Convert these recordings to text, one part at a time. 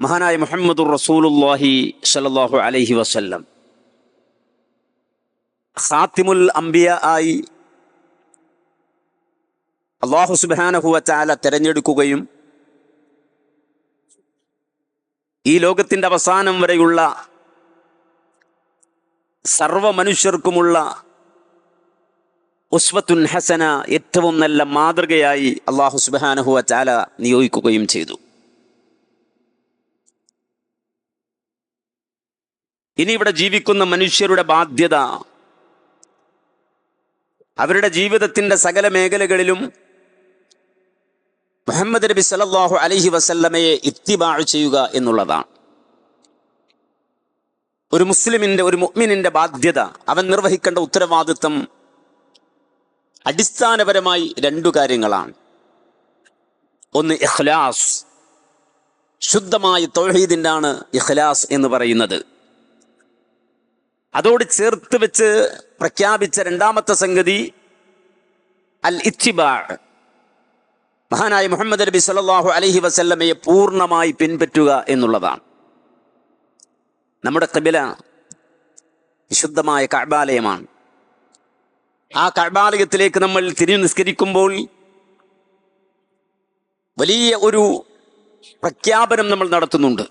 മഹാനായ മുഹമ്മദുർ റസൂലുല്ലാഹി സല്ലല്ലാഹു അലൈഹി വസല്ലം. ഖാത്തിമുൽ അംബിയ ആയി അള്ളാഹു സുബ്ഹാനഹു വതആല തിരഞ്ഞെടുക്കുകയും ഈ ലോകത്തിന്റെ അവസാനം വരെയുള്ള സർവ മനുഷ്യർക്കുമുള്ള ഉസ്വത്തുൻ ഹസന ഏറ്റവും നല്ല മാതൃകയായി അള്ളാഹു സുബ്ഹാനഹു വതആല നിയോഗിക്കുകയും ചെയ്തു. ഇനി ഇവിടെ ജീവിക്കുന്ന മനുഷ്യരുടെ ബാധ്യത അവരുടെ ജീവിതത്തിന്റെ സകല മേഖലകളിലും മുഹമ്മദ് നബി സല്ലല്ലാഹു അലഹി വസല്ലമയെ ഇത്തിബാ ചെയ്യുക എന്നുള്ളതാണ്. ഒരു മുസ്ലിമിന്റെ ഒരു മുഅ്മിനിന്റെ ബാധ്യത അവൻ നിർവഹിക്കേണ്ട ഉത്തരവാദിത്വം അടിസ്ഥാനപരമായി രണ്ടു കാര്യങ്ങളാണ്. ഒന്ന് ഇഖ്ലാസ് ശുദ്ധമായ തൗഹീദിന്റെ ആണ് ഇഖ്ലാസ് എന്ന് പറയുന്നത്. അതോട് ചേർത്ത് വെച്ച് പ്രഖ്യാപിച്ച രണ്ടാമത്തെ സംഗതി അൽ ഇത്തിബാ മഹാനായ മുഹമ്മദ് നബി സല്ലല്ലാഹു അലഹി വസല്ലമയെ പൂർണമായി പിൻപറ്റുക എന്നുള്ളതാണ്. നമ്മുടെ കബില വിശുദ്ധമായ കഅബാലയമാണ്. ആ കഅബാലയത്തിലേക്ക് നമ്മൾ തിരിഞ്ഞു നിസ്കരിക്കുമ്പോൾ വലിയ ഒരു പ്രഖ്യാപനം നമ്മൾ നടത്തുന്നുണ്ട്.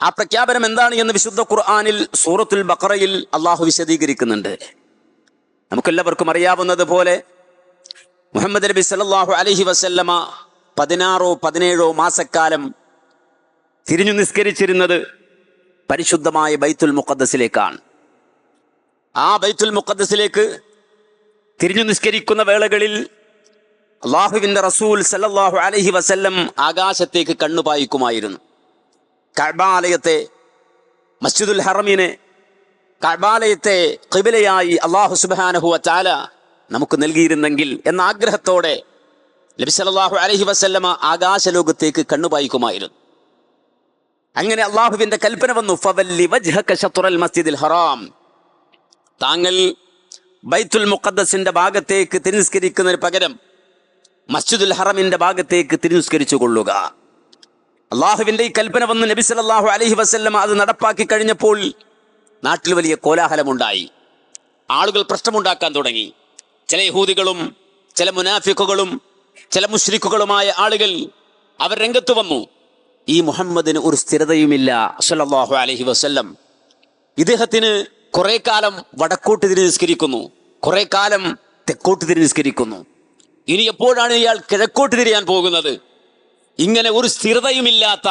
ആ പ്രഖ്യാപനം എന്താണ് എന്ന് വിശുദ്ധ ഖുർആാനിൽ സൂറത്തുൽ ബഖറയിൽ അള്ളാഹു വിശദീകരിക്കുന്നുണ്ട്. നമുക്കെല്ലാവർക്കും അറിയാവുന്നത് പോലെ മുഹമ്മദ് നബി സല്ലല്ലാഹു അലഹി വസല്ലമ പതിനാറോ പതിനേഴോ മാസക്കാലം തിരിഞ്ഞു നിസ്കരിച്ചിരുന്നത് പരിശുദ്ധമായ ബൈത്തുൽ മുഖദ്ദസിലേക്കാണ്. ആ ബൈത്തുൽ മുഖദ്ദസിലേക്ക് തിരിഞ്ഞു നിസ്കരിക്കുന്ന വേളകളിൽ അള്ളാഹുവിന്റെ റസൂൽ സല്ലാഹു അലഹി വസല്ലം ആകാശത്തേക്ക് കണ്ണുപായിക്കുമായിരുന്നു. കഅബാലയത്തെ മസ്ജിദുൽ ഹറമീനെ കഅബാലയത്തെ കിബിലയായി അള്ളാഹു സുബ്ഹാനഹു വതആല നമുക്ക് നൽകിയിരുന്നെങ്കിൽ എന്ന ആഗ്രഹത്തോടെ നബി അലഹി വസല്ലമ ആകാശലോകത്തേക്ക് കണ്ണുപായിക്കുമായിരുന്നു. അങ്ങനെ അള്ളാഹുവിന്റെ കൽപ്പന വന്നു ഫവല്ലി മസ്ജിദിൽ ഹറാം. താങ്കൾ ബൈത്തുൽ മുഖദ്ദസിന്റെ ഭാഗത്തേക്ക് തിരസ്കരിക്കുന്നതിന് പകരം മസ്ജിദുൽ ഹറമിന്റെ ഭാഗത്തേക്ക് തിരസ്കരിച്ചു കൊള്ളുക. അള്ളാഹുവിന്റെ ഈ കൽപ്പന വന്ന് നബി സല്ലല്ലാഹു അലഹി വസല്ലം അത് നടപ്പാക്കി കഴിഞ്ഞപ്പോൾ നാട്ടിൽ വലിയ കോലാഹലമുണ്ടായി. ആളുകൾ പ്രശ്നമുണ്ടാക്കാൻ തുടങ്ങി. ചില യഹൂദികളും ചില മുനാഫിക്കുകളും ചില മുഷ്രിക്കുകളുമായ ആളുകൾ അവർ രംഗത്ത് വന്നു. ഈ മുഹമ്മദിന് ഒരു സ്ഥിരതയുമില്ല സല്ലല്ലാഹു അലഹി വസ്ല്ലം. ഇദ്ദേഹത്തിന് കുറെ കാലം വടക്കോട്ട് തിരി നിസ്കരിക്കുന്നു. കുറെ കാലം തെക്കോട്ട് തിരി നിസ്കരിക്കുന്നു. ഇനി എപ്പോഴാണ് ഇയാൾ കിഴക്കോട്ട് തിരിയാൻ പോകുന്നത്? ഇങ്ങനെ ഒരു സ്ഥിരതയുമില്ലാത്ത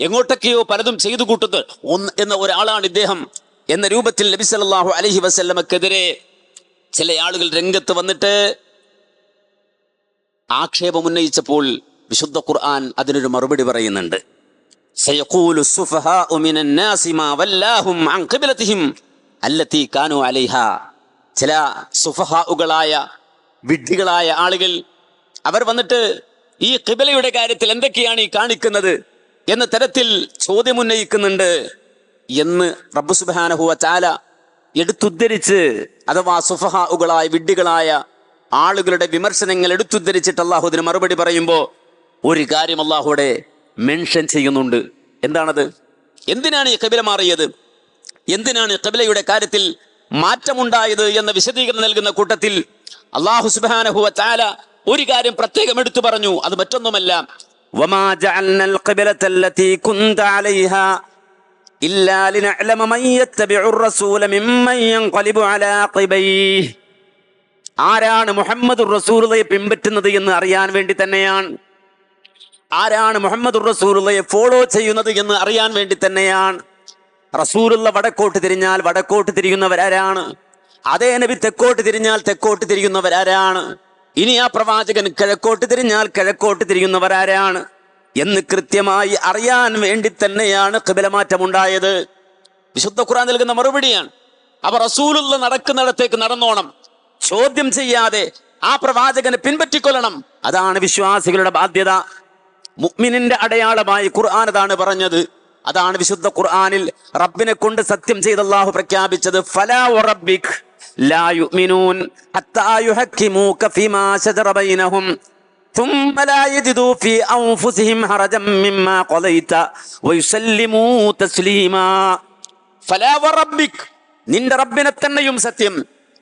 എങ്ങോട്ടൊക്കെയോ പലതും ചെയ്തു കൂട്ടുന്നത് ഒന്ന് എന്ന ഒരാളാണ് ഇദ്ദേഹം എന്ന രൂപത്തിൽ നബി സല്ലാഹു അലഹി വസ്ല്ലമക്കെതിരെ ചില ആളുകൾ രംഗത്ത് വന്നിട്ട് ആക്ഷേപം ഉന്നയിച്ചപ്പോൾ വിശുദ്ധ ഖുർആൻ അതിനൊരു മറുപടി പറയുന്നുണ്ട്. ചില സുഫഹാഉകളായ വിഡ്ഢികളായ ആളുകൾ അവർ വന്നിട്ട് ഈ കിബലയുടെ കാര്യത്തിൽ എന്തൊക്കെയാണ് ഈ കാണിക്കുന്നത് എന്ന തരത്തിൽ ചോദ്യമുന്നയിക്കുന്നുണ്ട് എന്ന് റബ്ബു സുബാനഹുവ ചാല എടുത്തുദ്ധരിച്ച് അഥവാ സുഫഹാഉകളായ വിഡ്ഢികളായ ആളുകളുടെ വിമർശനങ്ങൾ എടുത്തുദ്ധരിച്ചിട്ട് അള്ളാഹുദിന് മറുപടി പറയുമ്പോൾ ഒരു കാര്യം അള്ളാഹുടെ മെൻഷൻ ചെയ്യുന്നുണ്ട്. എന്താണത്? എന്തിനാണ് ഈ കബില മാറിയത്? എന്തിനാണ് കബിലയുടെ കാര്യത്തിൽ മാറ്റമുണ്ടായത് എന്ന വിശദീകരണം നൽകുന്ന കൂട്ടത്തിൽ അള്ളാഹു സുബാനഹുവ ചാല ഒരു കാര്യം പ്രത്യേകം എടുത്തു പറഞ്ഞു അത് മറ്റൊന്നുമല്ല. ആരാണ് മുഹമ്മദ് റസൂലയെ പിൻപറ്റുന്നത് എന്ന് അറിയാൻ വേണ്ടി തന്നെയാണ്. ആരാണ് മുഹമ്മദ് റസൂലയെ ഫോളോ ചെയ്യുന്നത് എന്ന് അറിയാൻ വേണ്ടി തന്നെയാണ്. റസൂലുള്ള വടക്കോട്ട് തിരിഞ്ഞാൽ വടക്കോട്ട് തിരിയുന്നവരാരാണ്. അതേ നബി തെക്കോട്ട് തിരിഞ്ഞാൽ തെക്കോട്ട് തിരിയുന്നവരാരാണ്. ഇനി ആ പ്രവാചകൻ കിഴക്കോട്ട് തിരിഞ്ഞാൽ കിഴക്കോട്ട് തിരിയുന്നവരാരാണ്? എന്ന് കൃത്യമായി അറിയാൻ വേണ്ടി തന്നെയാണ് കബിലമാറ്റമുണ്ടായത് വിശുദ്ധ ഖുറാൻ നൽകുന്ന മറുപടിയാണ്. അവർ റസൂലുള്ള നടക്കുന്നിടത്തേക്ക് നടന്നോണം. ചോദ്യം ചെയ്യാതെ ആ പ്രവാചകനെ പിൻപറ്റിക്കൊള്ളണം അതാണ് വിശ്വാസികളുടെ ബാധ്യത. മുഅ്മിനിന്റെ അടയാളമായി ഖുർആൻ അതാണ് പറഞ്ഞത്. അതാണ് വിശുദ്ധ ഖുർആനിൽ റബ്ബിനെ കൊണ്ട് സത്യം ചെയ്ത് അല്ലാഹു പ്രഖ്യാപിച്ചത്. ഫലാ വറബ്ബിക്. ലാ യുഅ്മിനൂൻ ഹത്താ യുഹക്കിമൂക ഫീമാ ശജറ ബൈനഹും ثم لا يجدوا في أنفسهم حرجا مما قضيت ويسلموا تسليما فلا وربك നിന്റെ റബ്ബിനെ തന്നെയും സത്യം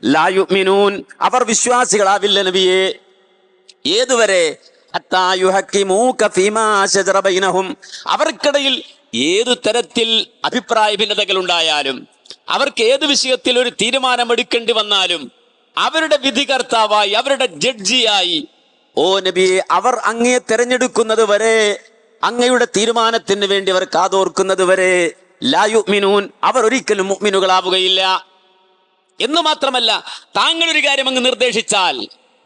ലായുമിനൂൻ അവർ വിശ്വാസികളാവില്ല നബിയെ ഏതുവരെ ഹത്താ യുഹക്കിമൂക ഫീമാ ശജറ ബൈനഹും അവർക്കിടയിൽ ഏതു തരത്തിൽ അഭിപ്രായ ഭിന്നതകൾ ഉണ്ടായാലും അവർക്ക് ഏത് വിഷയത്തിൽ ഒരു തീരുമാനമെടുക്കേണ്ടി വന്നാലും അവരുടെ വിധികർത്താവായി അവരുടെ ജഡ്ജിയായി ഓ നബിയെ അവർ അങ്ങയെ തെരഞ്ഞെടുക്കുന്നത് വരെ അങ്ങയുടെ തീരുമാനത്തിന് വേണ്ടി അവർ കാതോർക്കുന്നത് വരെ ലായുമിനൂൻ അവർ ഒരിക്കലും മുഗ്മിനുകളാവുകയില്ല എന്ന് മാത്രമല്ല താങ്കൾ ഒരു കാര്യം അങ്ങ് നിർദ്ദേശിച്ചാൽ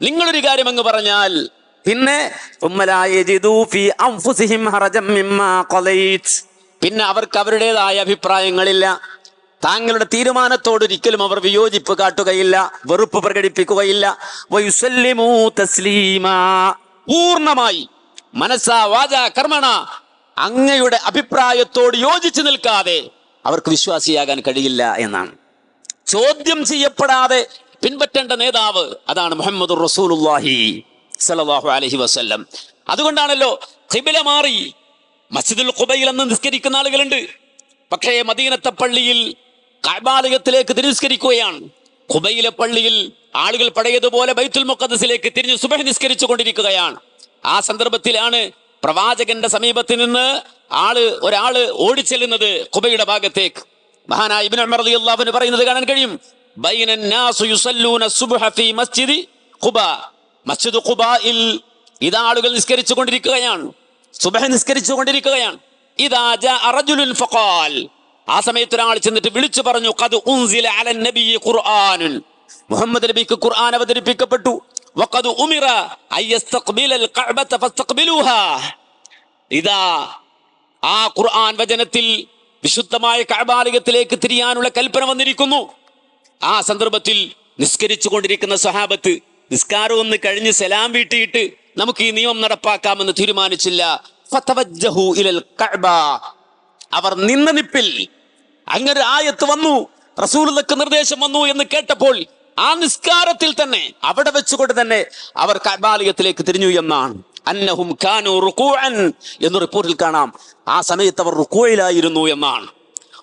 നിങ്ങളൊരു കാര്യം അങ്ങ് പറഞ്ഞാൽ പിന്നെ. പിന്നെ അവർക്ക് അവരുടേതായ അഭിപ്രായങ്ങളില്ല താങ്കളുടെ തീരുമാനത്തോട് ഒരിക്കലും അവർ വിയോജിപ്പ് കാട്ടുകയില്ല വെറുപ്പ് പ്രകടിപ്പിക്കുകയില്ല. പൂർണമായി മനസ്സാ വാച കർമ്മണ അങ്ങയുടെ അഭിപ്രായത്തോട് യോജിച്ചു നിൽക്കാതെ അവർക്ക് വിശ്വാസിയാകാൻ കഴിയില്ല എന്നാണ്. ചോദ്യം ചെയ്യപ്പെടാതെ പിൻപറ്റേണ്ട നേതാവ് അതാണ് മുഹമ്മദ് റസൂലുള്ളാഹി സലാഹു അലൈഹി വസല്ലം. അതുകൊണ്ടാണല്ലോ ഖിബില മാറി മസ്ജിദുൽ ഖുബൈൽ എന്ന് നിസ്കരിക്കുന്ന ആളുകളുണ്ട്. പക്ഷേ മദീനത്തെ പള്ളിയിൽ കഅബാലയത്തിലേക്ക് തിരിസ്കരിക്കുകയാണ്. ഖുബൈലെ പള്ളിയിൽ ആളുകൾ പഴയതുപോലെ ബൈത്തുൽ മുഖദ്ദസിലേക്ക് തിരിഞ്ഞു സുബഹ് നിസ്കരിച്ചു കൊണ്ടിരിക്കുകയാണ് ആ സന്ദർഭത്തിലാണ് പ്രവാചകന്റെ സമീപത്ത് നിന്ന് ആൾ ഒരാൾ ഓടിച്ചെല്ലുന്നത് ഖുബയുടെ ഭാഗത്തേക്ക്. മഹാനായ ഇബ്നു ഉമർ റളിയല്ലാഹു പറയുന്നത് കാണാൻ കഴിയും. ബൈന നാസു യുസല്ലൂന സുബ്ഹ ഫീ മസ്ജിദി ഖുബ. മസ്ജിദ് ഖുബായിൽ ഇതാ ആളുകൾ നിസ്കരിച്ചു കൊണ്ടിരിക്കുകയാണ് സുബഹ നിസ്കരിച്ചു കൊണ്ടിരിക്കുകയാണ് ഇദാ ജാ റജുലുൻ ഫഖാൽ. ആ സമയത്ത് ഒരാൾ ചെന്നിട്ട് വിളിച്ചു പറഞ്ഞു ഖദ് ഉൻസില മുഹമ്മദ് നബിക്ക് ഖുർആൻ അവതരിപ്പിക്കപ്പെട്ടു. വഖദ് ഉമിറ ഇതാ ആ ഖുർആൻ വചനത്തിൽ വിശുദ്ധമായ കഅബാലയത്തിലേക്ക് തിരിയാനുള്ള കൽപ്പന വന്നിരിക്കുന്നു. ആ സന്ദർഭത്തിൽ നിസ്കരിച്ചു കൊണ്ടിരിക്കുന്ന സഹാബത്ത് നിസ്കാരം ഒന്ന് കഴിഞ്ഞ് സലാം വീട്ടിയിട്ട് നമുക്ക് ഈ നിയമം നടപ്പാക്കാമെന്ന് തീരുമാനിച്ചില്ല. ഫതവജ്ജഹു ഇലൽ കഅബ അവർ നിന്ന നിപ്പിൽ അങ്ങനെ ആയത്ത് വന്നു. റസൂലുള്ളക്ക് നിർദ്ദേശം വന്നു എന്ന് കേട്ടപ്പോൾ ആ നിസ്കാരത്തിൽ തന്നെ അവിടെ വെച്ചുകൊണ്ട് തന്നെ അവർ കബാലയത്തിലേക്ക് തിരിഞ്ഞു എന്നാണ്. അന്നഹും കാനു റുക്കൂഅൻ എന്ന് റിപ്പോർട്ടിൽ കാണാം. ആ സമയത്ത് അവർ റുക്കോയിലായിരുന്നു എന്നാണ്.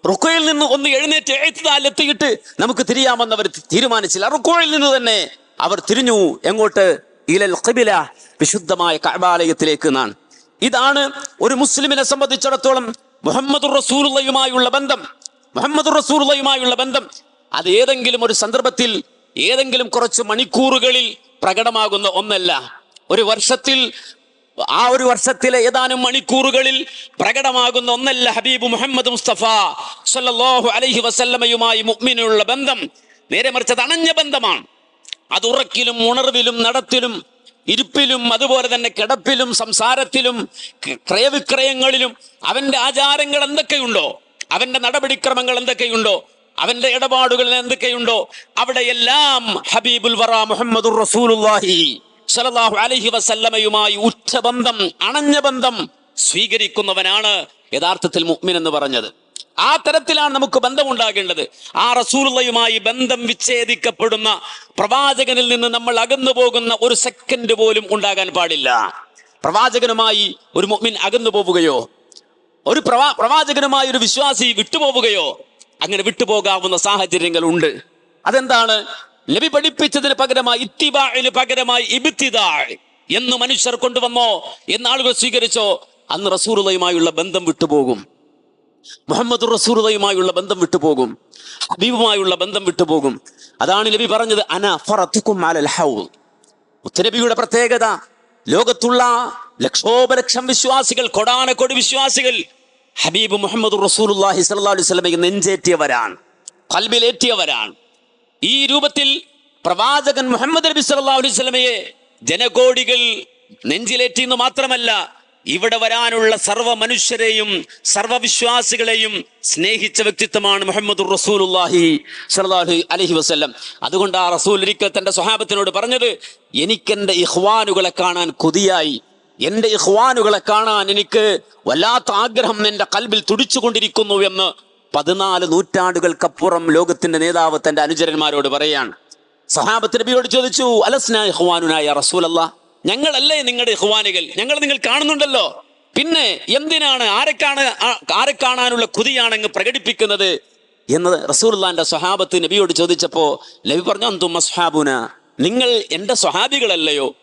റുക്കോയിൽ നിന്ന് ഒന്ന് എഴുന്നേറ്റ് എഴുത്തതാലെത്തിയിട്ട് നമുക്ക് തിരിയാമെന്ന് അവർ തീരുമാനിച്ചില്ല. റുക്കോയിൽ നിന്ന് തന്നെ അവർ തിരിഞ്ഞു എങ്ങോട്ട്? ഇലൽ ഖബില വിശുദ്ധമായ കഅബാലയത്തിലേക്ക് എന്നാണ്. ഇതാണ് ഒരു മുസ്ലിമിനെ സംബന്ധിച്ചിടത്തോളം മുഹമ്മദ് റസൂലുള്ളയുമായുള്ള ബന്ധം. മുഹമ്മദ് റസൂലുള്ളയുമായുള്ള ബന്ധം അത് ഏതെങ്കിലും ഒരു സന്ദർഭത്തിൽ ഏതെങ്കിലും കുറച്ച് മണിക്കൂറുകളിൽ പ്രകടമാകുന്ന ഒന്നല്ല. ഒരു വർഷത്തിൽ ആ ഒരു വർഷത്തിലെ ഏതാനും മണിക്കൂറുകളിൽ പ്രകടമാകുന്ന ഒന്നല്ല ഹബീബ് മുഹമ്മദ് മുസ്തഫ സല്ലല്ലാഹു അലൈഹി വസല്ലമയുമായി മുഅ്മിനുള്ള ബന്ധം. നേരെ മറിച്ചത് അണഞ്ഞ ബന്ധമാണ്. അത് ഉറക്കിലും ഉണർവിലും നടത്തിലും ഇരിപ്പിലും അതുപോലെ തന്നെ കിടപ്പിലും സംസാരത്തിലും ക്രയവിക്രയങ്ങളിലും അവന്റെ ആചാരങ്ങൾ എന്തൊക്കെയുണ്ടോ അവന്റെ നടപടിക്രമങ്ങൾ എന്തൊക്കെയുണ്ടോ? അവന്റെ ഇടപാടുകൾ എന്തൊക്കെയുണ്ടോ? അവിടെയെല്ലാം ഹബീബുൽ വറ മുഹമ്മദുർ റസൂലുള്ളാഹി അലൈഹി വസല്ലമയുമായി ഉറ്റ ബന്ധം അണഞ്ഞ ബന്ധം സ്വീകരിക്കുന്നവനാണ് യഥാർത്ഥത്തിൽ മുഅ്മിൻ എന്ന് പറഞ്ഞത്. ആ തരത്തിലാണ് നമുക്ക് ബന്ധമുണ്ടാകേണ്ടത്. ആ റസൂലുള്ളയുമായി ബന്ധം വിച്ഛേദിക്കപ്പെടുന്ന പ്രവാചകനിൽ നിന്ന് നമ്മൾ അകന്നു പോകുന്ന ഒരു സെക്കൻഡ് പോലും ഉണ്ടാകാൻ പാടില്ല. പ്രവാചകനുമായി ഒരു മുഅ്മിൻ അകന്നു പോവുകയോ ഒരു പ്രവാ പ്രവാചകനുമായി ഒരു വിശ്വാസി വിട്ടുപോവുകയോ അങ്ങനെ വിട്ടുപോകാവുന്ന സാഹചര്യങ്ങൾ ഉണ്ട്. അതെന്താണ്? നബി പഠിപ്പിച്ചതിന് പകരമായി ഇത്തിബാഴിന് പകരമായി ഇബിത്തിദാ എന്ന് മനുഷ്യർ കൊണ്ടുവന്നോ എന്ന് ആളുകൾ സ്വീകരിച്ചോ അന്ന് റസൂറുള്ളയുമായുള്ള ബന്ധം വിട്ടുപോകും. മുഹമ്മദ് റസൂറുള്ളയുമായുള്ള ബന്ധം വിട്ടുപോകും. ഹബീബുമായുള്ള ബന്ധം വിട്ടുപോകും. അതാണ് നബി പറഞ്ഞത് അന ഫറത്തുക്കും അലൽ ഹൗൽ പ്രത്യേകത ലോകത്തുള്ള ലക്ഷോപലക്ഷം വിശ്വാസികൾ കൊടാനക്കൊടി വിശ്വാസികൾ ഹബീബ് മുഹമ്മദ് റസൂലുള്ളാഹി സ്വല്ലല്ലാഹു അലൈഹി നെഞ്ചേറ്റിയവരാണ്. കൽബിലേറ്റിയവരാണ്. ഈ രൂപത്തിൽ പ്രവാചകൻ മുഹമ്മദ് നബി സല്ലാ അലൈഹി വസല്ലമയെ ജനകോടികൾ നെഞ്ചിലേറ്റി എന്ന് മാത്രമല്ല ഇവിടെ വരാനുള്ള സർവ മനുഷ്യരെയും സർവവിശ്വാസികളെയും സ്നേഹിച്ച വ്യക്തിത്വമാണ് മുഹമ്മദ് റസൂലുള്ളാഹി സ്വല്ലല്ലാഹു അലഹി വസല്ലം. അതുകൊണ്ട് ആ റസൂൽ ഒരിക്കൽ തന്റെ സ്വഹാബത്തിനോട് പറഞ്ഞത് എനിക്കെന്റെ ഇഹ്വാനുകളെ കാണാൻ കൊതിയായി. എന്റെ ഇഹ്വാനുകളെ കാണാൻ എനിക്ക് വല്ലാത്ത ആഗ്രഹം എന്റെ കൽബിൽ തുടിച്ചുകൊണ്ടിരിക്കുന്നു എന്ന് പതിനാല് നൂറ്റാണ്ടുകൾക്കപ്പുറം ലോകത്തിന്റെ നേതാവ് തന്റെ അനുചരന്മാരോട് പറയാണ്. സഹാബത്ത് നബിയോട് ചോദിച്ചു അലസ്ന ഇഹ്വാനുനായ റസൂലല്ല? ഞങ്ങളല്ലേ നിങ്ങളുടെ ഇഹ്വാനുകൾ ഞങ്ങൾ നിങ്ങൾ കാണുന്നുണ്ടല്ലോ. പിന്നെ എന്തിനാണ് ആരെക്കാണ് കാണ ആരെ കാണാനുള്ള കുതിയാണെന്ന് പ്രകടിപ്പിക്കുന്നത്? എന്ന് റസൂർലാന്റെ സ്വഹാബത്ത് നബിയോട് ചോദിച്ചപ്പോ നബി പറഞ്ഞു അന്തും മസ്ഹാബുന നിങ്ങൾ എന്റെ സ്വഹാബികളല്ലയോ?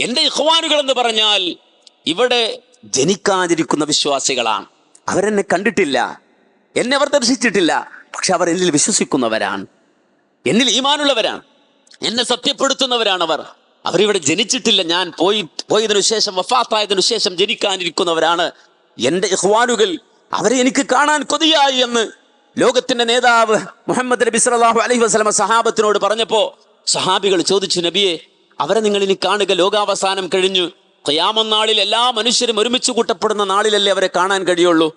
എന്റെ ഇഹ്വാനുകൾ എന്ന് പറഞ്ഞാൽ ഇവിടെ ജനിക്കാതിരിക്കുന്ന വിശ്വാസികളാണ്. അവരെന്നെ കണ്ടിട്ടില്ല. എന്നെ അവർ ദർശിച്ചിട്ടില്ല. പക്ഷെ അവർ എന്നിൽ വിശ്വസിക്കുന്നവരാണ്. എന്നിൽ ഈമാനുള്ളവരാണ്. എന്നെ സത്യപ്പെടുത്തുന്നവരാണ് അവർ അവരിവിടെ ജനിച്ചിട്ടില്ല. ഞാൻ പോയി പോയതിനു ശേഷം വഫാത്തായതിനു ശേഷം ജനിക്കാനിരിക്കുന്നവരാണ്. എന്റെ ഇഹ്വാനുകൾ അവരെ എനിക്ക് കാണാൻ കൊതിയായി എന്ന് ലോകത്തിന്റെ നേതാവ് മുഹമ്മദ് നബി സലാഹു അലൈഹി വസ്ലമ സഹാബത്തിനോട് പറഞ്ഞപ്പോ സഹാബികൾ ചോദിച്ചു നബിയെ അവരെ നിങ്ങൾ ഇനി കാണുക. ലോകാവസാനം കഴിഞ്ഞു ഖിയാമം നാളിൽ എല്ലാ മനുഷ്യരും ഒരുമിച്ച് കൂട്ടപ്പെടുന്ന നാളിലല്ലേ അവരെ കാണാൻ കഴിയുള്ളൂ.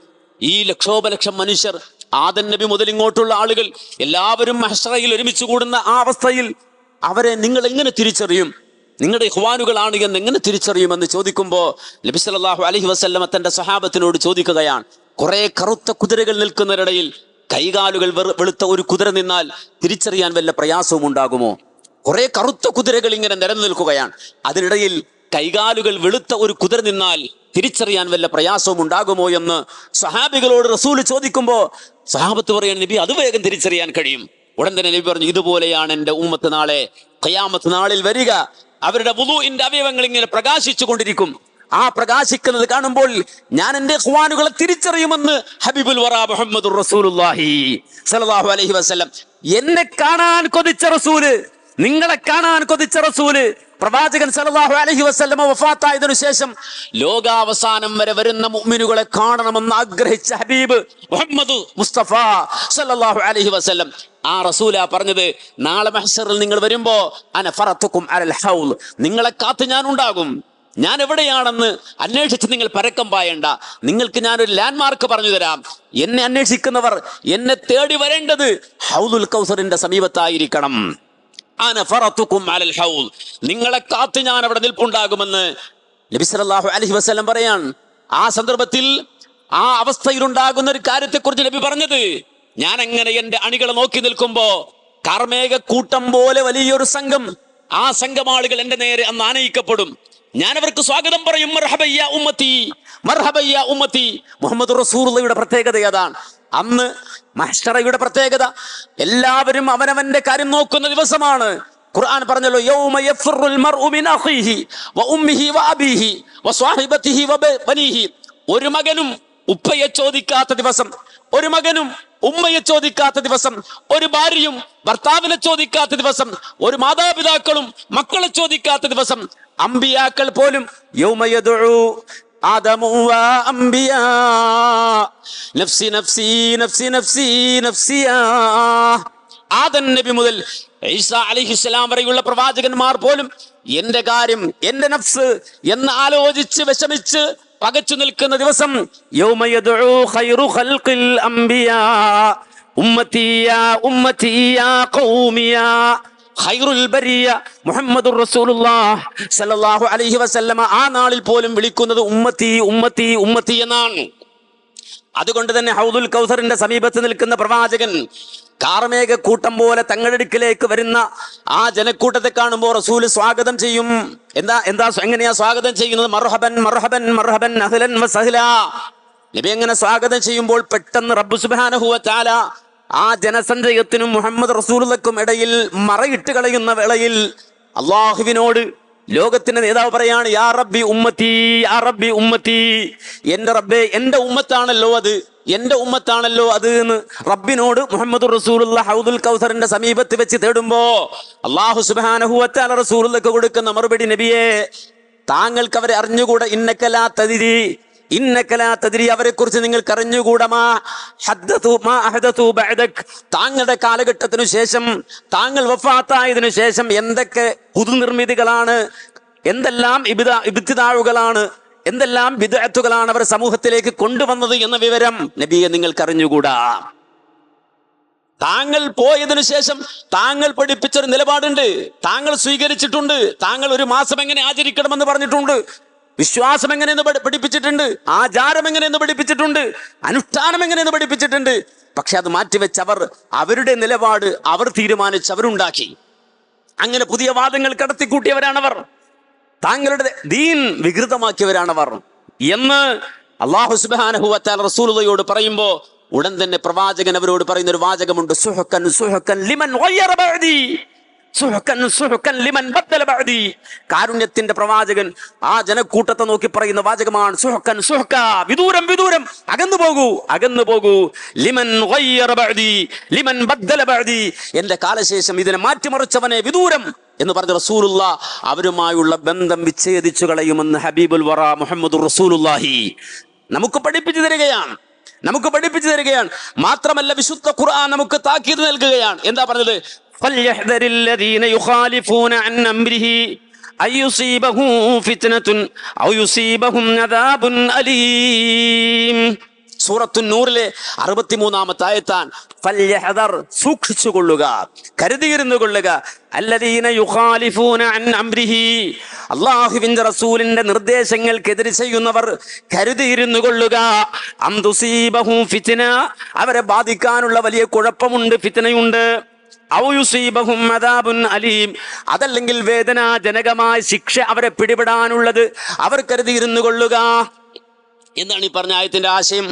ഈ ലക്ഷോപലക്ഷം മനുഷ്യർ ആദൻ നബി മുതൽ ഇങ്ങോട്ടുള്ള ആളുകൾ എല്ലാവരും മഹ്ഷറയിൽ ഒരുമിച്ച് കൂടുന്ന ആ അവസ്ഥയിൽ അവരെ നിങ്ങൾ എങ്ങനെ തിരിച്ചറിയും? നിങ്ങളുടെ ഹുവാനുകളാണ് എന്ന് എങ്ങനെ തിരിച്ചറിയുമെന്ന് ചോദിക്കുമ്പോൾ നബി സല്ലല്ലാഹു അലൈഹി വസല്ലമ തന്റെ സഹാബത്തിനോട് ചോദിക്കുകയാണ്. കുറെ കറുത്ത കുതിരകൾ നിൽക്കുന്നതിനിടയിൽ കൈകാലുകൾ വെളുത്ത ഒരു കുതിര നിന്നാൽ തിരിച്ചറിയാൻ വല്ല പ്രയാസവും ഉണ്ടാകുമോ? കുറെ കറുത്ത കുതിരകൾ ഇങ്ങനെ നിരന്നു നിൽക്കുകയാണ് അതിനിടയിൽ കൈകാലുകൾ വെളുത്ത ഒരു കുതിര നിന്നാൽ തിരിച്ചറിയാൻ വല്ല പ്രയാസവും ഉണ്ടാകുമോ എന്ന് സഹാബികളോട് റസൂൽ ചോദിക്കുമ്പോൾ സഹാബത്ത് പറയാൻ നബി അത് വേഗം തിരിച്ചറിയാൻ കഴിയും. ഉടൻ തന്നെ നബി പറഞ്ഞു ഇതുപോലെയാണ് എന്റെ ഉമ്മത്ത് നാളെ കയ്യാമത്ത് നാളിൽ വരിക. അവരുടെ വുളുവിന്റെ അവയവങ്ങൾ ഇങ്ങനെ പ്രകാശിച്ചു കൊണ്ടിരിക്കും. ആ പ്രകാശിക്കുന്നത് കാണുമ്പോൾ ഞാൻ എന്റെ ഖുവാനുകളെ തിരിച്ചറിയുമെന്ന് ഹബീബുൽ വറ മുഹമ്മദ് റസൂലുള്ളാഹി സല്ലല്ലാഹു അലൈഹി വസല്ലം. എന്നെ കാണാൻ കൊതിച്ച റസൂൽ നിങ്ങളെ കാണാൻ കൊതിച്ച റസൂൽ പ്രവാചകൻ സലാഹു അലഹി വസല്ലമ വഫാത്തായതിനു ശേഷം ലോകാവസാനം വരെ വരുന്ന മുഅ്മിനുകളെ കാണണമെന്ന് ആഗ്രഹിച്ച ഹബീബ് മുഹമ്മദ് മുസ്തഫ സല്ലല്ലാഹു അലഹി വസല്ലം. ആ റസൂല പറഞ്ഞത് നാളെ മഹസറിൽ നിങ്ങൾ വരുമ്പോ അന അലൽ ഹൗൽ. നിങ്ങളെ കാത്ത് ഞാൻ ഉണ്ടാകും ഞാൻ എവിടെയാണെന്ന് അന്വേഷിച്ച് നിങ്ങൾ പരക്കം പായണ്ട. നിങ്ങൾക്ക് ഞാനൊരു ലാൻഡ്മാർക്ക് പറഞ്ഞു തരാം. എന്നെ അന്വേഷിക്കുന്നവർ എന്നെ തേടി വരേണ്ടത് ഹൗദുൽ കൗസറിന്റെ സമീപത്തായിരിക്കണം. നിങ്ങളെ കാത്ത് ഞാൻ അവിടെ നിൽപ്പുണ്ടാകുമെന്ന് നബി അലഹി വസ്ലം പറയാൻ ആ സന്ദർഭത്തിൽ ആ അവസ്ഥയിലുണ്ടാകുന്ന ഒരു കാര്യത്തെക്കുറിച്ച് നബി പറഞ്ഞത് ഞാൻ എങ്ങനെ എന്റെ അണികളെ നോക്കി നിൽക്കുമ്പോ കാർമേക കൂട്ടം പോലെ വലിയൊരു സംഘം ആ സംഘം ആളുകൾ എന്റെ നേരെ അന്ന് ആനയിക്കപ്പെടും. ഞാൻ അവർക്ക് സ്വാഗതം പറയും മർഹബയ്യ ഉമ്മത്തി മർഹബയ്യ ഉമ്മത്തി. മുഹമ്മദ് റസൂറുള്ളയുടെ പ്രത്യേകത അതാണ് അന്ന് മഹ്ഷറയുടെ പ്രത്യേകത. എല്ലാവരും അവനവന്റെ കാര്യം നോക്കുന്ന ദിവസമാണ്. ഖുർആൻ പറഞ്ഞല്ലോ യൗമ യഫ്റുൽ മർഉ മിൻ അഖീഹി വ ഉമ്മിഹി വ അബീഹി വ സ്വാഹിബതിഹി വ ബനീഹി. ഒരു മകനും ഉപ്പയെ ചോദിക്കാത്ത ദിവസം ഒരു മകനും ഉമ്മയെ ചോദിക്കാത്ത ദിവസം ഒരു ഭാര്യയും ഭർത്താവിനെ ചോദിക്കാത്ത ദിവസം ഒരു മാതാപിതാക്കളും മക്കളെ ചോദിക്കാത്ത ദിവസം അമ്പിയാക്കൾ പോലും യൗമയദു നഫ്സി നഫ്സി നഫ്സി നഫ്സി നഫ്സിയാ. ആദൻ നബി മുതൽ ഈസ അലിഹിസ്ലാം വരെയുള്ള പ്രവാചകന്മാർ പോലും എന്റെ കാര്യം എന്റെ നഫ്സ് എന്ന് ആലോചിച്ച് വിഷമിച്ച് പകച്ചു നിൽക്കുന്ന ദിവസം ഉമ്മത്തിയ ഖൈറു മുഹമ്മദുർ റസൂലുള്ളാഹ് അലൈഹി വസല്ലമ ആ നാളിൽ പോലും വിളിക്കുന്നത് ഉമ്മത്തി ഉമ്മത്തി ഉമ്മത്തി എന്നാണ്. അതുകൊണ്ട് തന്നെ ഹൗദുൽ കൗസറിന്റെ സമീപത്ത് നിൽക്കുന്ന പ്രവാചകൻ കാർമേഘ കൂട്ടം പോലെ തങ്ങളടുക്കിലേക്ക് വരുന്ന ആ ജനക്കൂട്ടത്തെ കാണുമ്പോൾ റസൂൽ സ്വാഗതം ചെയ്യും. എന്താ എന്താ എങ്ങനെയാ സ്വാഗതം ചെയ്യുന്നത്? മർഹബൻ മർഹബൻ മർഹബൻ അഹ്ലൻ നബി എങ്ങനെ സ്വാഗതം ചെയ്യുമ്പോൾ പെട്ടെന്ന് റബ്ബു സുബാനഹുവ തആല ആ ജനസഞ്ചയത്തിനും മുഹമ്മദ് റസൂലുള്ളക്കും ഇടയിൽ മറയിട്ട് കളയുന്ന വേളയിൽ അള്ളാഹുവിനോട് ലോകത്തിന്റെ നേതാവ് പറയാണ് യാ റബ്ബി ഉമ്മത്തി യാ റബ്ബി ഉമ്മത്തി എന്റെ റബ്ബെ എന്റെ ഉമ്മത്താണല്ലോ അത് എന്റെ ഉമ്മത്താണല്ലോ അത് എന്ന് റബ്ബിനോട് മുഹമ്മദ് റസൂലുള്ള ഹൗദുൽ കൗസറിന്റെ സമീപത്ത് വെച്ച് തേടുമ്പോ അള്ളാഹു സുബാനഹുവറ്റാല റസൂലുള്ളക്ക് കൊടുക്കുന്ന മറുപടി നബിയെ താങ്കൾക്ക് അവരെ അറിഞ്ഞുകൂടെ ഇന്നക്കലാ തതിരി ഇന്നക്കലാ തതിരി അവരെ കുറിച്ച് നിങ്ങൾക്ക് അറിഞ്ഞുകൂടമാ താങ്കളുടെ കാലഘട്ടത്തിനു ശേഷം താങ്കൾ വഫാത്തായതിനു ശേഷം എന്തൊക്കെ പുതുനിർമ്മിതികളാണ്? എന്തെല്ലാം ഇബിത ഇബിത്തിതാഴുകളാണ് എന്തെല്ലാം വിദഗ്ധകളാണ് അവർ സമൂഹത്തിലേക്ക് കൊണ്ടുവന്നത് എന്ന വിവരം നബിയെ നിങ്ങൾക്ക് അറിഞ്ഞുകൂടാ താങ്കൾ പോയതിനു ശേഷം താങ്കൾ പഠിപ്പിച്ചൊരു നിലപാടുണ്ട്. താങ്കൾ സ്വീകരിച്ചിട്ടുണ്ട്. താങ്കൾ ഒരു മാസം എങ്ങനെ ആചരിക്കണമെന്ന് പറഞ്ഞിട്ടുണ്ട്. വിശ്വാസം എങ്ങനെയെന്ന് പഠി- പഠിപ്പിച്ചിട്ടുണ്ട്? ആചാരം എങ്ങനെയെന്ന് പഠിപ്പിച്ചിട്ടുണ്ട്? അനുഷ്ഠാനം എങ്ങനെയെന്ന് പഠിപ്പിച്ചിട്ടുണ്ട്? പക്ഷെ അത് മാറ്റിവെച്ച് അവർ അവരുടെ നിലപാട് അവർ തീരുമാനിച്ച് അവരുണ്ടാക്കി. അങ്ങനെ പുതിയ വാദങ്ങൾ കടത്തിക്കൂട്ടിയവരാണവർ. താങ്കളുടെ ദീൻ വികൃതമാക്കിയവരാണവർ. എന്ന് അള്ളാഹു സുബാനഹുവത്താൽ റസൂലുള്ളയോട് പറയുമ്പോ ഉടൻ തന്നെ പ്രവാചകൻ അവരോട് പറയുന്ന ഒരു വാചകമുണ്ട് സുഹക്കൻ സുഹക്കൻ ലിമൻ കാരുണ്യത്തിന്റെ പ്രവാചകൻ ആ ജനക്കൂട്ടത്തെ നോക്കി പറയുന്ന വാചകമാണ് സുഹക്കൻ സുഹക്ക വിദൂരം വിദൂരം അകന്നു പോകൂ അകന്നു പോകൂ ലിമൻ. ലിമൻ. എന്റെ കാലശേഷം ഇതിനെ മാറ്റിമറിച്ചവനെ വിദൂരം എന്ന് പറഞ്ഞ റസൂലുള്ള അവരുമായുള്ള ബന്ധം വിച്ഛേദിച്ചു കളയുമെന്ന് ഹബീബുൽ വറ മുഹമ്മദ് റസൂലുല്ലാഹി നമുക്ക് പഠിപ്പിച്ചു തരികയാണ് നമുക്ക് പഠിപ്പിച്ചു തരികയാണ്. മാത്രമല്ല വിശുദ്ധ ഖുർആൻ നമുക്ക് താക്കീത് നൽകുകയാണ്. എന്താ പറഞ്ഞത്? ഫല്യഹ്ദരില്ലദീന സൂറത്തു നൂറിലെ അറുപത്തിമൂന്നാമത്തെ ആയത്താൻ സൂക്ഷിച്ചു കൊള്ളുക കരുതിയിരുന്നു കൊള്ളുക. അള്ളാഹുവിന്റെ റസൂലിന്റെ നിർദ്ദേശങ്ങൾക്കെതിരെ ചെയ്യുന്നവർ കരുതിയിരുന്നു കൊള്ളുക. ഫിത്തിന അവരെ ബാധിക്കാനുള്ള വലിയ കുഴപ്പമുണ്ട് ഫിത്തിനയുണ്ട് അലീം അതല്ലെങ്കിൽ വേദനാജനകമായ ശിക്ഷ അവരെ പിടിപെടാനുള്ളത് അവർ കരുതിയിരുന്നു കൊള്ളുക. എന്താണ് ഈ പറഞ്ഞ ആയത്തിന്റെ ആശയം?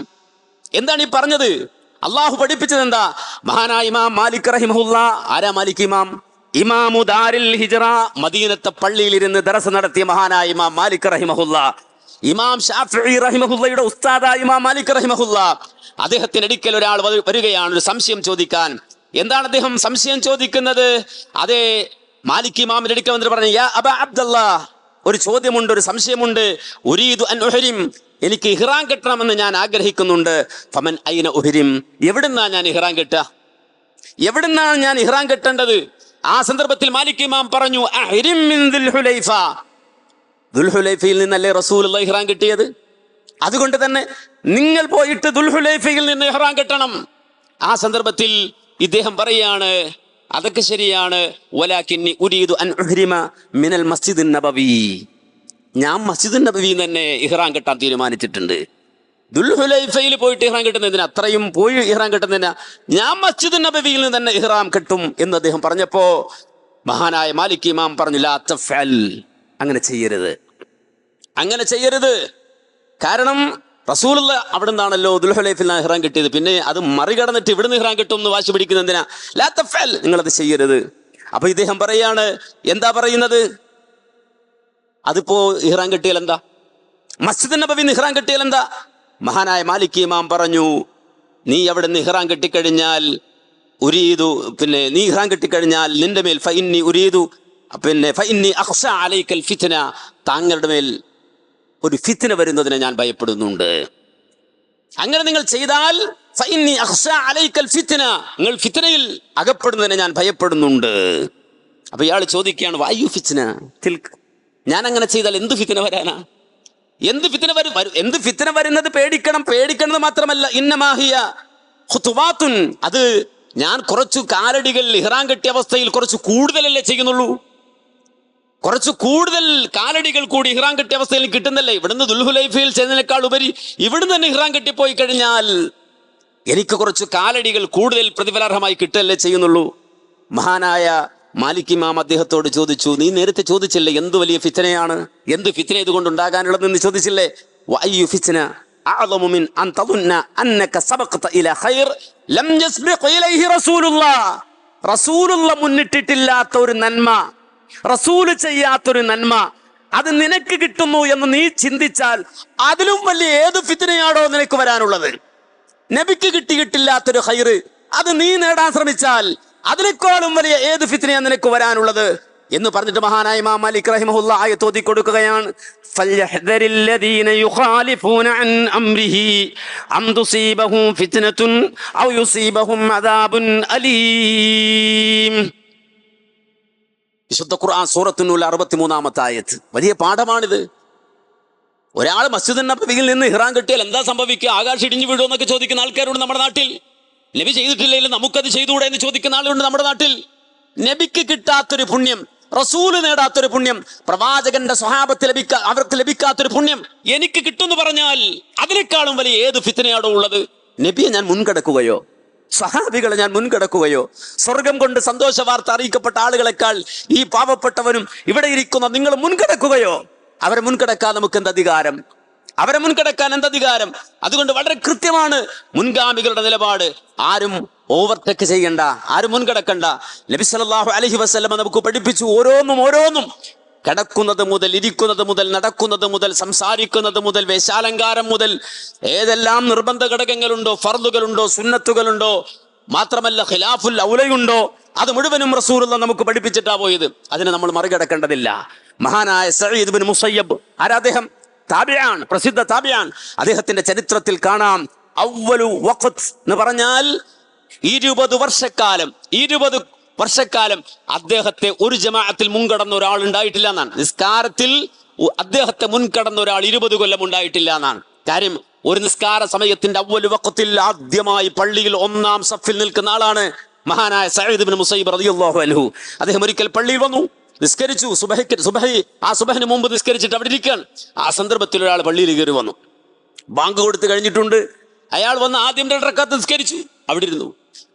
എന്താണ് ഈ പറഞ്ഞത്? അള്ളാഹു പഠിപ്പിച്ചത് എന്താ? മഹാനായ ഇമാം മാലിക് റഹിമഹുല്ല ആരാ മാലിക് ഇമാം? ഇമാമു ദാരിൽ ഹിജറ മദീനത്തെ പള്ളിയിൽ ഇരുന്ന് ദറസ് നടത്തിയ മഹാനായ ഇമാം മാലിക് റഹിമഹുല്ല. ഇമാം ഷാഫി റഹിമഹുല്ലയുടെ ഉസ്താദായ ഇമാം മാലിക് റഹിമഹുല്ല. അദ്ദേഹത്തിന് അടിക്കൽ ഒരാൾ വരികയാണ് ഒരു സംശയം ചോദിക്കാൻ. എന്താണ് അദ്ദേഹം സംശയം ചോദിക്കുന്നത്? അതെ മാലിക് ഇമാമിന്റെ അടുക്കൽ വന്നിട്ട് പറഞ്ഞു യാ അബ അബ്ദല്ലാ. ഒരു ചോദ്യമുണ്ട് ഒരു സംശയമുണ്ട്. ഉരീദു അൻ ഉഹരിം എനിക്ക് ഇഹ്റാൻ കെട്ടണമെന്ന് ഞാൻ ആഗ്രഹിക്കുന്നുണ്ട്. ഫമൻ ഐന ഉഹരിം എവിടുന്നാ ഞാൻ ഇഹ്റാൻ കെട്ടുക? എവിടുന്നാണ് ഞാൻ ഇഹ്റാൻ കെട്ടേണ്ടത്? ആ സന്ദർഭത്തിൽ മാലിക് ഇമാം പറഞ്ഞു ദുൽഹുലൈഫയിൽ നിന്നല്ലേ റസൂൽ ഇഹ്റാൻ കിട്ടിയത്? അതുകൊണ്ട് തന്നെ നിങ്ങൾ പോയിട്ട് ദുൽഹുലൈഫയിൽ നിന്ന് ഇഹ്റാൻ കെട്ടണം. ആ സന്ദർഭത്തിൽ ഇദ്ദേഹം പറയാണ് അതൊക്കെ ശരിയാണ്. ഉരീദു അൻ ഉഹ്രിമ മിനൽ മസ്ജിദ് നബവി. ഞാൻ മസ്ജിദ് നബവി തന്നെ ഇഹ്റാൻ കെട്ടാൻ തീരുമാനിച്ചിട്ടുണ്ട്. ദുൽഹുലൈഫയിൽ പോയിട്ട് ഇഹ്റാം കെട്ടുന്നതിന് അത്രയും പോയി ഇഹ്റാം കെട്ടുന്നതിന് ഞാൻ മസ്ജിദ് നബവിയിൽ നിന്ന് തന്നെ ഇഹ്റാം കെട്ടും എന്ന് അദ്ദേഹം പറഞ്ഞപ്പോ മഹാനായ മാലിക് ഇമാം പറഞ്ഞു അങ്ങനെ ചെയ്യരുത്. അങ്ങനെ ചെയ്യരുത്. കാരണം റസൂലുള്ള അവിടെ നിന്നാണല്ലോ ദുൽഹുലൈഫിൽ ഇഹ്റാൻ കിട്ടിയത്. പിന്നെ അത് മറികടന്നിട്ട് ഇവിടുന്ന് ഇഹ്റാൻ കിട്ടും എന്ന് വാശി പിടിക്കുന്ന എന്തിനാ? ലാ നിങ്ങൾ അത് ചെയ്യരുത്. അപ്പൊ ഇദ്ദേഹം പറയാണ് എന്താ പറയുന്നത്? അതിപ്പോ ഇഹ്റാൻ കിട്ടിയാൽ എന്താ മസ്ജിദ് നബവി ഇഹ്റാൻ കിട്ടിയാൽ എന്താ മഹാനായ മാലിക് ഇമാം പറഞ്ഞു നീ അവിടെ നിന്ന് ഇഹ്റാൻ കിട്ടിക്കഴിഞ്ഞാൽ ഉരീതു പിന്നെ നീ ഇഹ്റാൻ കിട്ടിക്കഴിഞ്ഞാൽ നിന്റെ മേൽ ഫൈന്നി ഉരീതു പിന്നെ ഫൈന്നി അഹ്സ അലൈക്കൽ ഫിത്തന താങ്കളുടെ മേൽ ഒരു ഫിത്ന വരുന്നതിനെ ഞാൻ ഭയപ്പെടുന്നുണ്ട്. അങ്ങനെ നിങ്ങൾ ചെയ്താൽ നിങ്ങൾ ഫിത്നയിൽ അകപ്പെടുന്നതിനെ ഞാൻ ഭയപ്പെടുന്നുണ്ട്. അപ്പൊ ഇയാൾ ചോദിക്കുകയാണ് വായു തിൽക്ക് ഞാൻ അങ്ങനെ ചെയ്താൽ എന്ത് ഫിത്ന വരാനാ? എന്ത് ഫിത്തന വരും എന്ത് ഫിത്തന വരുന്നത് പേടിക്കണം? പേടിക്കണത് മാത്രമല്ല ഇന്നമാഹിയ ഖുതുവാത്തുൻ. അത് ഞാൻ കുറച്ചു കാലടികൾ ഇഹ്റാൻ കെട്ടിയ അവസ്ഥയിൽ കുറച്ച് കൂടുതലല്ലേ ചെയ്യുന്നുള്ളൂ. കുറച്ച് കൂടുതൽ കാലടികൾ കൂടി ഇഹ്റാൻ കെട്ടിയ അവസ്ഥയിൽ കിട്ടുന്നല്ലേ ഇവിടുന്ന് ദുൽഹുലൈഫയിൽ ചെയ്യുന്നതിനേക്കാൾ ഉപരി ഇവിടുന്ന് തന്നെ ഇഹ്റാൻ കെട്ടിപ്പോയി കഴിഞ്ഞാൽ എനിക്ക് കുറച്ച് കാലടികൾ കൂടുതൽ പ്രതിഫലാർഹമായി കിട്ടല്ലേ ചെയ്യുന്നുള്ളൂ മഹാനായ മാലിക് ഇമാം അദ്ദേഹത്തോട് ചോദിച്ചു നീ നേരത്തെ ചോദിച്ചില്ലേ എന്ത് വലിയ ഫിത്തനയാണ് എന്ത് ഫിത്തന ഇതുകൊണ്ട് ഉണ്ടാകാനുള്ളതെന്ന് ചോദിച്ചില്ലേ വഅയ്യു ഫിത്ന أعظم من أن تظن أنك سبقت إلى خير لم يسبق إليه رسول الله رسول الله മുന്നിട്ടിട്ടില്ലാത്ത ഒരു നന്മ റസൂൽ ചെയ്യാത്തൊരു നന്മ അത് നിനക്ക് കിട്ടുന്നു എന്ന് നീ ചിന്തിച്ചാൽ അതിലും വലിയ ഏത് ഫിത്തിനെയാണോ നിനക്ക് വരാനുള്ളത്? നബിക്ക് കിട്ടിയിട്ടില്ലാത്തൊരു ഹൈറ് അത് നീ നേടാൻ ശ്രമിച്ചാൽ അതിനേക്കാളും വലിയ ഏത് ഫിത്തിനെയാണ് നിനക്ക് വരാനുള്ളത്? എന്ന് പറഞ്ഞിട്ട് മഹാനായ മാ മാലിക് റഹിമഹുല്ല ആയത്ത് ഓതി കൊടുക്കുകയാണ്. അലീം. വിശുദ്ധ ഖുർആൻ സൂറത്തിനുള്ള അറുപത്തിമൂന്നാമത്തെ ആയത്ത്. വലിയ പാഠമാണിത്. ഒരാൾ മസ്ജിദ് നബിയിൽ നിന്ന് ഇഹ്റാൻ കിട്ടിയാൽ എന്താ സംഭവിക്കുക? ആകാശം ഇടിഞ്ഞു വീഴുമോ എന്നൊക്കെ ചോദിക്കുന്ന ആൾക്കാരുണ്ട് നമ്മുടെ നാട്ടിൽ. നബി ചെയ്തിട്ടില്ലെങ്കിൽ നമുക്കത് ചെയ്തുകൂടെ എന്ന് ചോദിക്കുന്ന ആളുണ്ട് നമ്മുടെ നാട്ടിൽ. നബിക്ക് കിട്ടാത്തൊരു പുണ്യം റസൂൽ നേടാത്തൊരു പുണ്യം പ്രവാചകന്റെ സ്വഹാബത്ത് ലഭിക്കാ അവർക്ക് ലഭിക്കാത്തൊരു പുണ്യം എനിക്ക് കിട്ടുമെന്ന് പറഞ്ഞാൽ അതിനേക്കാളും വലിയ ഏത് ഫിത്തനയാണോ ഉള്ളത്? നബിയെ ഞാൻ മുൻകടക്കുകയോ സഹാബികളെ ഞാൻ മുൻകടക്കുകയോ? സ്വർഗം കൊണ്ട് സന്തോഷ വാർത്ത അറിയിക്കപ്പെട്ട ആളുകളെക്കാൾ ഈ പാവപ്പെട്ടവനും ഇവിടെ ഇരിക്കുന്ന നിങ്ങൾ മുൻകടക്കുകയോ? അവരെ മുൻകടക്കാൻ നമുക്ക് എന്ത് അധികാരം? അവരെ മുൻകടക്കാൻ എന്ത് അധികാരം? അതുകൊണ്ട് വളരെ കൃത്യമാണ് മുൻഗാമികളുടെ നിലപാട്. ആരും ഓവർടേക്ക് ചെയ്യണ്ട ആരും മുൻകടക്കണ്ട. നബി സല്ലല്ലാഹു അലൈഹി വസല്ലമ നമുക്ക് പഠിപ്പിച്ചു ഓരോന്നും ഓരോന്നും. കിടക്കുന്നത് മുതൽ ഇരിക്കുന്നത് മുതൽ നടക്കുന്നത് മുതൽ സംസാരിക്കുന്നത് മുതൽ വേശാലങ്കാരം മുതൽ ഏതെല്ലാം നിർബന്ധ ഘടകങ്ങളുണ്ടോ ഫർദുകളുണ്ടോ സുന്നത്തുകളുണ്ടോ മാത്രമല്ല ഖിലാഫുൽ ഔലയുണ്ടോ അത് മുഴുവനും റസൂലുള്ള നമുക്ക് പഠിപ്പിച്ചിട്ടാ പോയത്. അതിനെ നമ്മൾ മറികടക്കേണ്ടതില്ല. മഹാനായ സയ്യിദ് ബിൻ മുസയ്യബ് ആരാ അദ്ദേഹം? താബിയാണ് പ്രസിദ്ധ താബിയാണ്. അദ്ദേഹത്തിന്റെ ചരിത്രത്തിൽ കാണാം. അവലു വഖത്ത് എന്ന് പറഞ്ഞാൽ ഇരുപത് വർഷക്കാലം ഇരുപത് വർഷക്കാലം അദ്ദേഹത്തെ ഒരു ജമാഅത്തിൽ മുൻകടന്ന ഒരാൾ ഉണ്ടായിട്ടില്ല എന്നാണ്. നിസ്കാരത്തിൽ അദ്ദേഹത്തെ മുൻകടന്ന ഒരാൾ ഇരുപത് കൊല്ലം ഉണ്ടായിട്ടില്ല എന്നാണ്. കാര്യം ഒരു നിസ്കാര സമയത്തിന്റെ അവൽ വക്കത്തിൽ ആദ്യമായി പള്ളിയിൽ ഒന്നാം സഫിൽ നിൽക്കുന്ന ആളാണ് മഹാനായ സയ്യിദ് ബിൻ മുസൈബ് റളിയല്ലാഹു അൻഹു. അദ്ദേഹം ഒരിക്കൽ പള്ളിയിൽ വന്നു നിസ്കരിച്ചു സുബഹിക്ക് സുബഹി ആ സുബഹിന് മുമ്പ് നിസ്കരിച്ചിട്ട് അവിടെ ഇരിക്കാൻ ആ സന്ദർഭത്തിൽ ഒരാൾ പള്ളിയിൽ കയറി വന്നു. ബാങ്ക് കൊടുത്ത് കഴിഞ്ഞിട്ടുണ്ട്. അയാൾ വന്ന് ആദ്യം രണ്ടരക്കാത്ത് നിസ്കരിച്ചു അവിടെ ഇരുന്നു.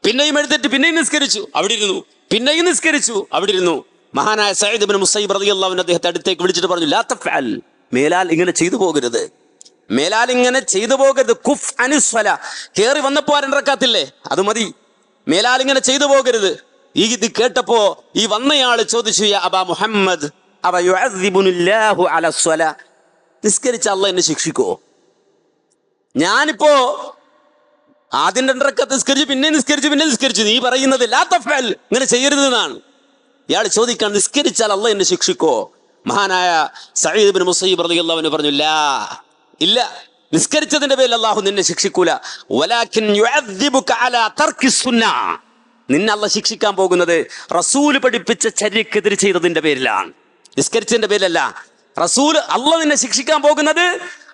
പിന്നെയും എഴുന്നേറ്റ് പിന്നെയും നിസ്കരിച്ചു. അവിടെ ഇരുന്നു പിന്നെയും നിസ്കരിച്ചു. അവിടെ ഇരുന്നു മഹാനായ സയ്യിദ് ബിൻ മുസൈബ് റളിയല്ലാഹു അൻഹു അദ്ദേഹത്തെ അടുത്തേക്ക് വിളിച്ചിട്ട് പറഞ്ഞു ലാ തഫ്അൽ മേലാൽ ഇങ്ങനെ ചെയ്തു പോകരുത്. മേലാൽ ഇങ്ങനെ ചെയ്തു പോകരുത്. കുഫ് അനുസ്വല കേറി വന്നപ്പോ ആ രണ്ടരക്കാത്തില്ലേ അത് മതി. മേലാൽ ഇങ്ങനെ ചെയ്തു പോകരുത്. ഈ ഇത് കേട്ടപ്പോ ഈ വന്നയാൾ ചോദിച്ചു അബ മുഹമ്മദ് നിസ്കരിച്ച അള്ള എന്നെ ശിക്ഷിക്കോ ഞാനിപ്പോ ആദ്യം രണ്ടരക്കത്ത് നിസ്കരിച്ചു പിന്നെ നിസ്കരിച്ചു പിന്നെ നിസ്കരിച്ചു. നീ പറയുന്നത് ലാ തഫ്അൽ ഇങ്ങനെ ചെയ്യരുത് എന്നാണ്. ഇയാൾ ചോദിക്കാൻ നിസ്കരിച്ചാൽ അല്ല എന്നെ ശിക്ഷിക്കോ? മഹാനായ സയ്യിദ് ബിൻ മുസൈബ് റളിയല്ലാഹു അൻഹു പറഞ്ഞു ലാ ഇല്ല. നിസ്കരിച്ചതിന്റെ പേരിൽ അള്ളാഹു നിന്നെ ശിക്ഷിക്കൂല. സുന്ന. നിന്നെ അല്ല ശിക്ഷിക്കാൻ പോകുന്നത് റസൂൽ പഠിപ്പിച്ച ചര്യക്കെതിരെ ചെയ്തതിന്റെ പേരിലാണ്. നിസ്കരിച്ചതിന്റെ പേരിലല്ല. റസൂൽ അല്ല നിന്നെ ശിക്ഷിക്കാൻ പോകുന്നത്